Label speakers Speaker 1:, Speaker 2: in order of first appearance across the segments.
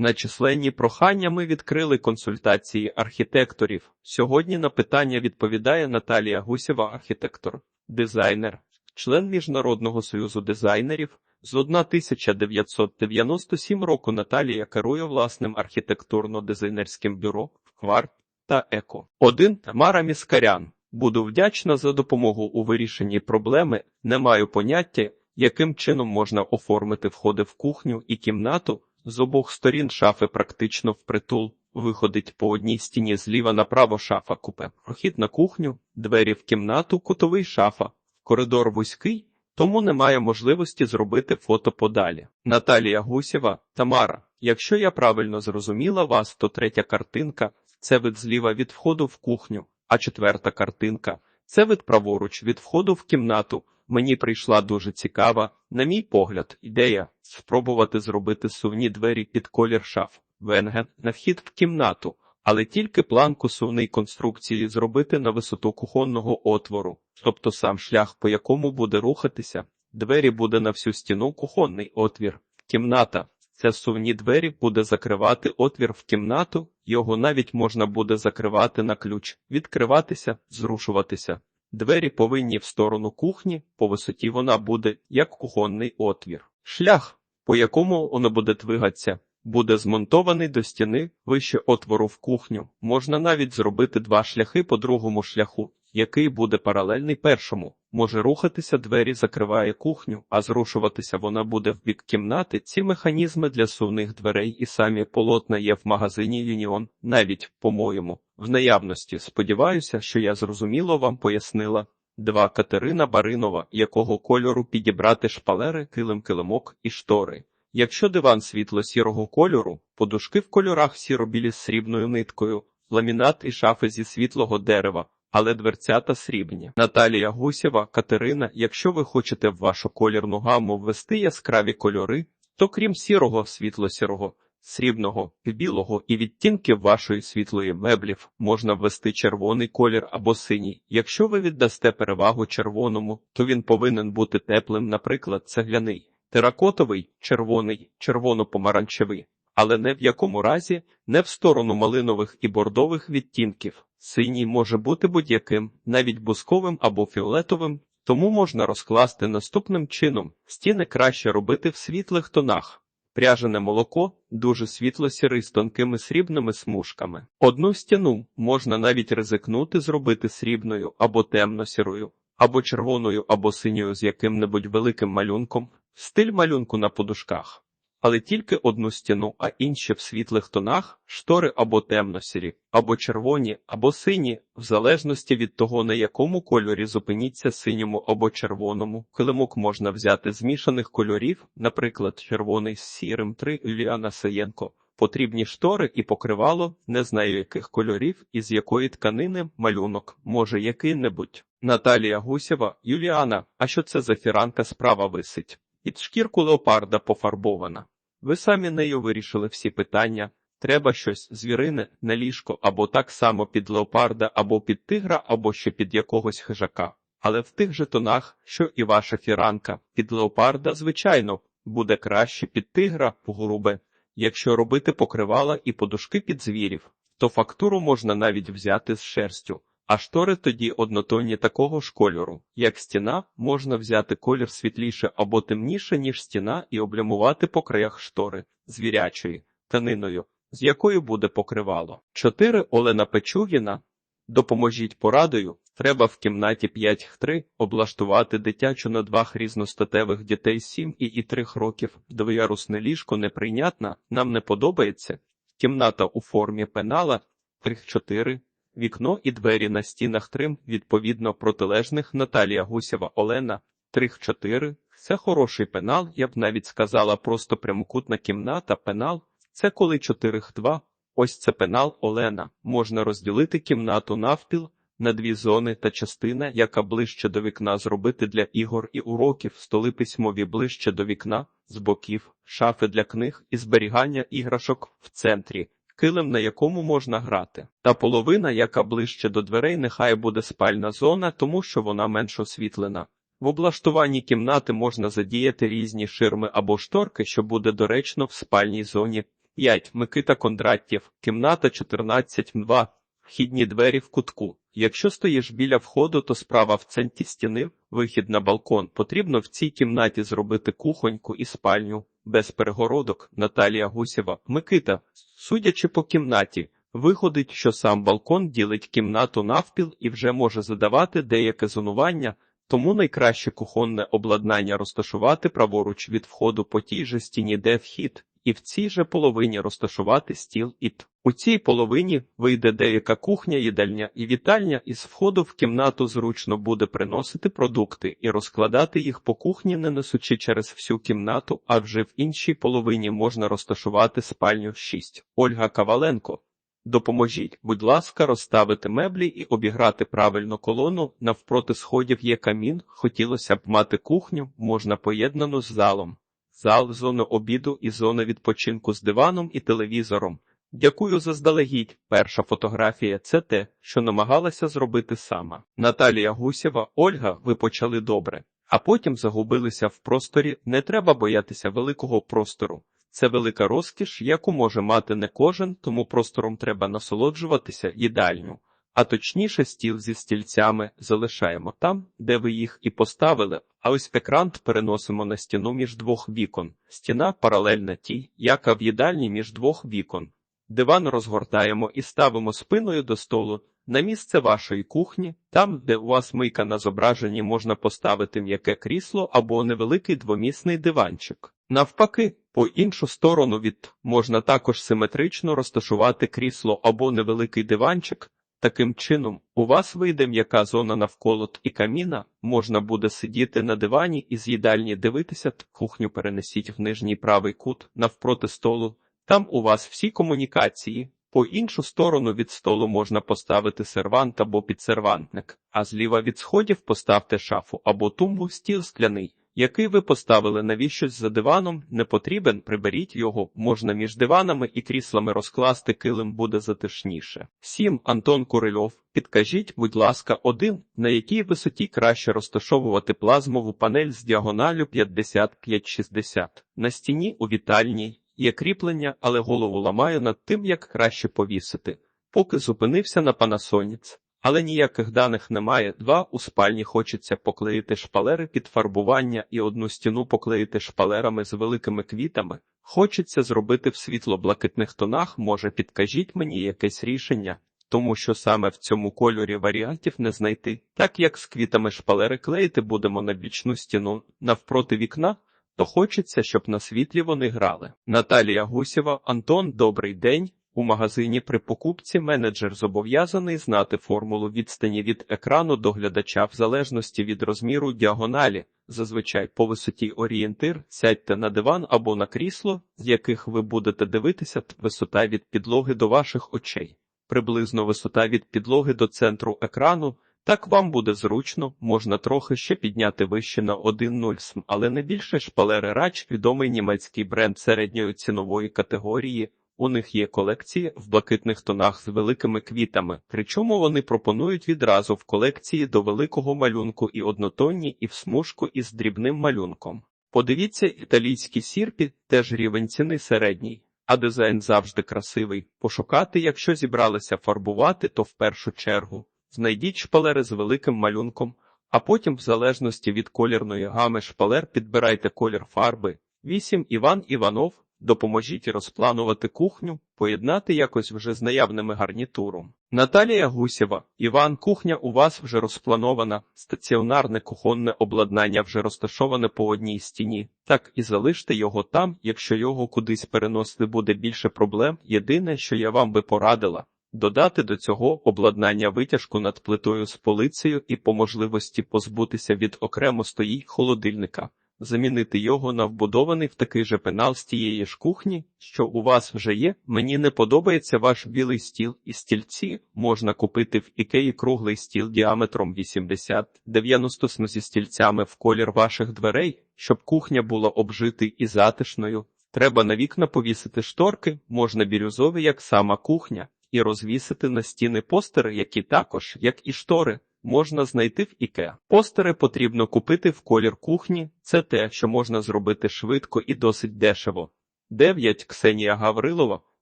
Speaker 1: На численні прохання ми відкрили консультації архітекторів. Сьогодні на питання відповідає Наталія Гусєва, архітектор, дизайнер, член Міжнародного союзу дизайнерів. З 1997 року Наталія керує власним архітектурно-дизайнерським бюро «Кварт» та «Еко». Один Тамара Міскарян. Буду вдячна за допомогу у вирішенні проблеми. Не маю поняття, яким чином можна оформити входи в кухню і кімнату. З обох сторін шафи практично впритул. Виходить по одній стіні зліва направо шафа купе. Прохід на кухню, двері в кімнату, кутовий шафа. Коридор вузький, тому немає можливості зробити фото подалі. Наталія Гусєва, Тамара. Якщо я правильно зрозуміла вас, то третя картинка це вид зліва від входу в кухню, а четверта картинка це вид праворуч від входу в кімнату. Мені прийшла дуже цікава, на мій погляд, ідея спробувати зробити сувні двері під колір шаф, венген на вхід в кімнату, але тільки планку сувної конструкції зробити на висоту кухонного отвору, тобто сам шлях, по якому буде рухатися, двері буде на всю стіну кухонний отвір, кімната. Це сувні двері буде закривати отвір в кімнату, його навіть можна буде закривати на ключ, відкриватися, зрушуватися. Двері повинні в сторону кухні, по висоті вона буде як кухонний отвір. Шлях, по якому воно буде двигатися, буде змонтований до стіни вище отвору в кухню. Можна навіть зробити два шляхи по другому шляху, який буде паралельний першому. Може рухатися двері, закриває кухню, а зрушуватися вона буде в бік кімнати. Ці механізми для сувних дверей і самі полотна є в магазині Юніон, навіть, по-моєму, в наявності. Сподіваюся, що я зрозуміло вам пояснила. Два Катерина Баринова, якого кольору підібрати шпалери, килим килимок і штори. Якщо диван світло-сірого кольору, подушки в кольорах сіро-білі з срібною ниткою, ламінат і шафи зі світлого дерева, але дверцята срібні. Наталія Гусєва, Катерина, якщо ви хочете в вашу колірну гаму ввести яскраві кольори, то крім сірого, світло-сірого, срібного, білого і відтінків вашої світлої меблів можна ввести червоний колір або синій. Якщо ви віддасте перевагу червоному, то він повинен бути теплим, наприклад, цегляний, теракотовий, червоний, червоно-помаранчевий, але не в якому разі не в сторону малинових і бордових відтінків. Синій може бути будь-яким, навіть бусковим або фіолетовим, тому можна розкласти наступним чином: стіни краще робити в світлих тонах. Пряжене молоко дуже світло-сірий з тонкими срібними смужками. Одну стіну можна навіть ризикнути зробити срібною або темно-сірою, або червоною, або синьою з яким-небудь великим малюнком, стиль малюнку на подушках. Але тільки одну стіну, а інші в світлих тонах, штори або темно-сірі, або червоні, або сині, в залежності від того, на якому кольорі зупиніться синьому або червоному. Килимок можна взяти змішаних кольорів, наприклад, червоний з сірим 3 Юліана Саєнко. Потрібні штори і покривало, не знаю яких кольорів і з якої тканини малюнок, може який-небудь. Наталія Гусєва, Юліана, а що це за фіранка справа висить? Під шкірку леопарда пофарбована. Ви самі нею вирішили всі питання. Треба щось звірине на ліжко або так само під леопарда, або під тигра, або ще під якогось хижака. Але в тих же тонах, що і ваша фіранка, під леопарда, звичайно, буде краще під тигра, грубе. Якщо робити покривала і подушки під звірів, то фактуру можна навіть взяти з шерстю. А штори тоді однотонні такого ж кольору, як стіна, можна взяти колір світліше або темніше, ніж стіна, і облямувати по краях штори звірячої тканиною, з якою буде покривало. 4. Олена Печугіна. Допоможіть порадою. Треба в кімнаті 5-3 облаштувати дитячу на двох різностатевих дітей 7 і, і 3 років. Двоярусне ліжко неприйнятна, нам не подобається. Кімната у формі пенала 3-4 вікно і двері на стінах трим, відповідно протилежних Наталія Гусєва Олена, 3-4. Це хороший пенал, я б навіть сказала просто прямокутна кімната, пенал. Це коли 4-2. Ось це пенал Олена. Можна розділити кімнату навпіл на дві зони та частина, яка ближче до вікна зробити для ігор і уроків, столи письмові ближче до вікна, з боків, шафи для книг і зберігання іграшок в центрі килим, на якому можна грати. Та половина, яка ближче до дверей, нехай буде спальна зона, тому що вона менш освітлена. В облаштуванні кімнати можна задіяти різні ширми або шторки, що буде доречно в спальній зоні. 5. Микита Кондратєв, кімната 14-2. Вхідні двері в кутку. Якщо стоїш біля входу, то справа в центрі стіни, вихід на балкон. Потрібно в цій кімнаті зробити кухоньку і спальню, без перегородок. Наталія Гусєва. Микита, судячи по кімнаті, виходить, що сам балкон ділить кімнату навпіл і вже може задавати деяке зонування, тому найкраще кухонне обладнання розташувати праворуч від входу по тій же стіні, де вхід, і в цій же половині розташувати стіл і т. У цій половині вийде деяка кухня, їдальня і вітальня, і з входу в кімнату зручно буде приносити продукти і розкладати їх по кухні, не несучи через всю кімнату, а вже в іншій половині можна розташувати спальню 6. Ольга Каваленко. Допоможіть, будь ласка, розставити меблі і обіграти правильно колону. Навпроти сходів є камін. Хотілося б мати кухню, можна поєднану з залом. Зал, зону обіду і зона відпочинку з диваном і телевізором. Дякую заздалегідь. Перша фотографія це те, що намагалася зробити сама. Наталія Гусєва, Ольга, ви почали добре, а потім загубилися в просторі. Не треба боятися великого простору. Це велика розкіш, яку може мати не кожен, тому простором треба насолоджуватися їдальню. А точніше, стіл зі стільцями залишаємо там, де ви їх і поставили, а ось екран переносимо на стіну між двох вікон. Стіна паралельна тій, яка в їдальні між двох вікон. Диван розгортаємо і ставимо спиною до столу. На місце вашої кухні, там, де у вас мийка на зображенні, можна поставити м'яке крісло або невеликий двомісний диванчик. Навпаки, по іншу сторону від можна також симетрично розташувати крісло або невеликий диванчик. Таким чином, у вас вийде м'яка зона навколо т- і каміна, можна буде сидіти на дивані і з їдальні дивитися, т- кухню перенесіть в нижній правий кут навпроти столу. Там у вас всі комунікації. По іншу сторону від столу можна поставити сервант або підсервантник, а зліва від сходів поставте шафу або тумбу стіл скляний, який ви поставили навіщось за диваном, не потрібен, приберіть його, можна між диванами і кріслами розкласти килим буде затишніше. 7. Антон Курильов, підкажіть, будь ласка, один, на якій висоті краще розташовувати плазмову панель з діагоналю 55-60. На стіні у вітальні є кріплення, але голову ламаю над тим, як краще повісити. Поки зупинився на Panasonic. Але ніяких даних немає. Два у спальні хочеться поклеїти шпалери під фарбування і одну стіну поклеїти шпалерами з великими квітами. Хочеться зробити в світло-блакитних тонах. Може, підкажіть мені якесь рішення, тому що саме в цьому кольорі варіантів не знайти. Так як з квітами шпалери клеїти будемо на бічну стіну навпроти вікна, то хочеться, щоб на світлі вони грали. Наталія Гусєва, Антон, добрий день. У магазині при покупці менеджер зобов'язаний знати формулу відстані від екрану до глядача в залежності від розміру діагоналі. Зазвичай по висоті орієнтир сядьте на диван або на крісло, з яких ви будете дивитися, висота від підлоги до ваших очей. Приблизно висота від підлоги до центру екрану. Так вам буде зручно, можна трохи ще підняти вище на 1.0 см, але не більше шпалери Рач, відомий німецький бренд середньої цінової категорії. У них є колекції в блакитних тонах з великими квітами, причому вони пропонують відразу в колекції до великого малюнку і однотонні, і в смужку із дрібним малюнком. Подивіться, італійські сірпі теж рівень ціни середній, а дизайн завжди красивий. Пошукати, якщо зібралися фарбувати, то в першу чергу знайдіть шпалери з великим малюнком, а потім, в залежності від колірної гами шпалер, підбирайте колір фарби. 8. Іван Іванов. Допоможіть розпланувати кухню, поєднати якось вже з наявними гарнітуром. Наталія Гусєва, Іван, кухня у вас вже розпланована, стаціонарне кухонне обладнання вже розташоване по одній стіні. Так і залиште його там, якщо його кудись переносити буде більше проблем. Єдине, що я вам би порадила. Додати до цього обладнання витяжку над плитою з полицею і по можливості позбутися від окремо стоїть холодильника замінити його на вбудований в такий же пенал з тієї ж кухні, що у вас вже є. Мені не подобається ваш білий стіл і стільці. Можна купити в ікеї круглий стіл діаметром 80-90 см зі стільцями в колір ваших дверей, щоб кухня була обжити і затишною. Треба на вікна повісити шторки, можна бірюзові, як сама кухня, і розвісити на стіни постери, які також, як і штори, можна знайти в Іке. Постери потрібно купити в колір кухні. Це те, що можна зробити швидко і досить дешево. 9 Ксенія Гаврилова.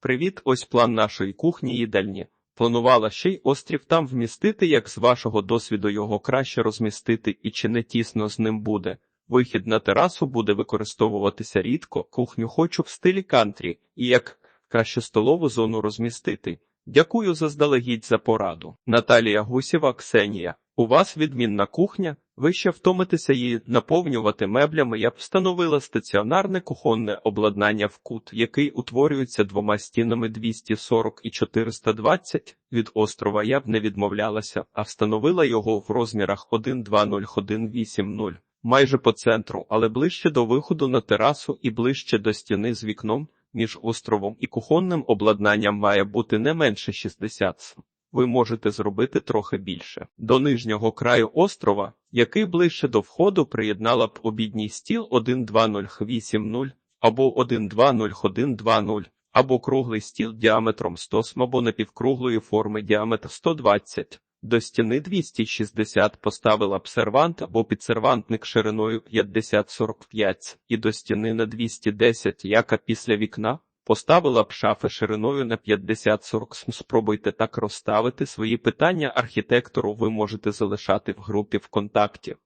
Speaker 1: Привіт, ось план нашої кухні їдальні. Планувала ще й острів там вмістити, як з вашого досвіду його краще розмістити і чи не тісно з ним буде. Вихід на терасу буде використовуватися рідко, кухню хочу в стилі кантрі, і як краще столову зону розмістити. Дякую заздалегідь за пораду. Наталія Гусєва, Ксенія. У вас відмінна кухня, ви ще втомитеся її наповнювати меблями. Я б встановила стаціонарне кухонне обладнання в кут, який утворюється двома стінами 240 і 420. Від острова я б не відмовлялася, а встановила його в розмірах 120-180, майже по центру, але ближче до виходу на терасу і ближче до стіни з вікном. Між островом і кухонним обладнанням має бути не менше 60 см. Ви можете зробити трохи більше. До нижнього краю острова, який ближче до входу приєднала б обідній стіл 12080 або 1201120, або круглий стіл діаметром 100 см або напівкруглої форми діаметр 120 до стіни 260 поставила б сервант або підсервантник шириною 50-45 і до стіни на 210, яка після вікна поставила б шафи шириною на 50-40. Спробуйте так розставити свої питання архітектору ви можете залишати в групі ВКонтакті.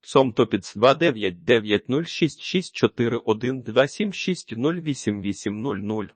Speaker 1: Сомтопіц 29906641276088080